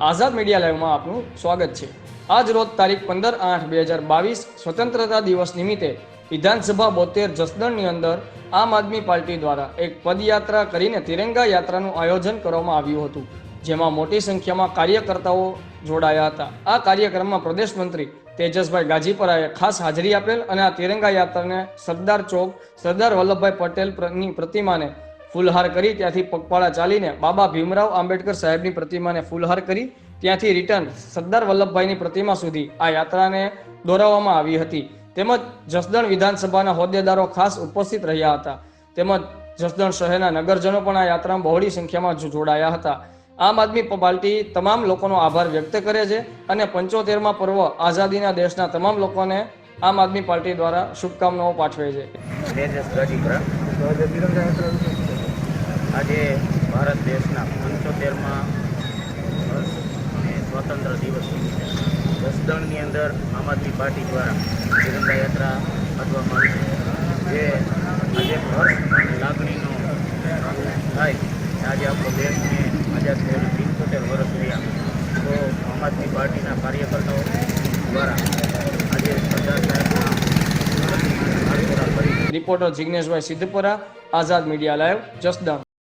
આઝાદ media લાઈવમાં આપનું સ્વાગત છે. આજ રોજ તારીખ પંદર આઠ બે હજાર બાવીસ સ્વતંત્રતા દિવસ નિમિત્તે વિધાનસભા બોતેર જસદણની અંદર આમ આદમી પાર્ટી દ્વારા એક પદયાત્રા કરીને તિરંગા યાત્રાનું આયોજન કરવામાં આવ્યું હતું, જેમાં મોટી સંખ્યામાં કાર્યકર્તાઓ જોડાયા હતા. આ કાર્યક્રમમાં પ્રદેશ મંત્રી તેજસભાઈ ગાજીપરાએ ખાસ હાજરી આપેલ અને આ તિરંગા યાત્રાને સરદાર ચોક સરદાર વલ્લભભાઈ પટેલની પ્રતિમાને ફૂલહાર કરી, ત્યાંથી પગપાળા ચાલીને બાબા ભીમરાવ આંબેડકર સાહેબની પ્રતિમાને ફૂલહાર કરી, ત્યાંથી રિટર્ન સરદાર વલ્લભભાઈની પ્રતિમા સુધી આ યાત્રાને દોરાવવામાં આવી હતી. તેમજ જસદણ વિધાનસભાના હોદ્દેદારો ખાસ ઉપસ્થિત રહ્યા હતા. તેમજ જસદણ શહેરના નગરજનો પણ આ યાત્રામાં બહોળી સંખ્યામાં જોડાયા હતા. આમ આદમી પાર્ટી તમામ લોકોનો આભાર વ્યક્ત કરે છે અને પંચોતેરમાં પર્વ આઝાદીના દેશના તમામ લોકોને આમ આદમી પાર્ટી દ્વારા શુભકામનાઓ પાઠવે છે. આજે ભારત દેશના પંચોતેરમાં અને સ્વતંત્ર દિવસ જસદણની અંદર આમ આદમી પાર્ટી દ્વારા તિરંગા યાત્રા કાઢવામાં આવી જે આજે અને લાગણીનો થાય આજે આપણો દેશને આઝાદ થયેલું પંચોતેર વર્ષ થયા. તો આમ આદમી પાર્ટીના કાર્યકર્તાઓ દ્વારા આજે સરદાર સાહેબના reporter Jigneshbhai Siddhpura, Azad media live Jasdan.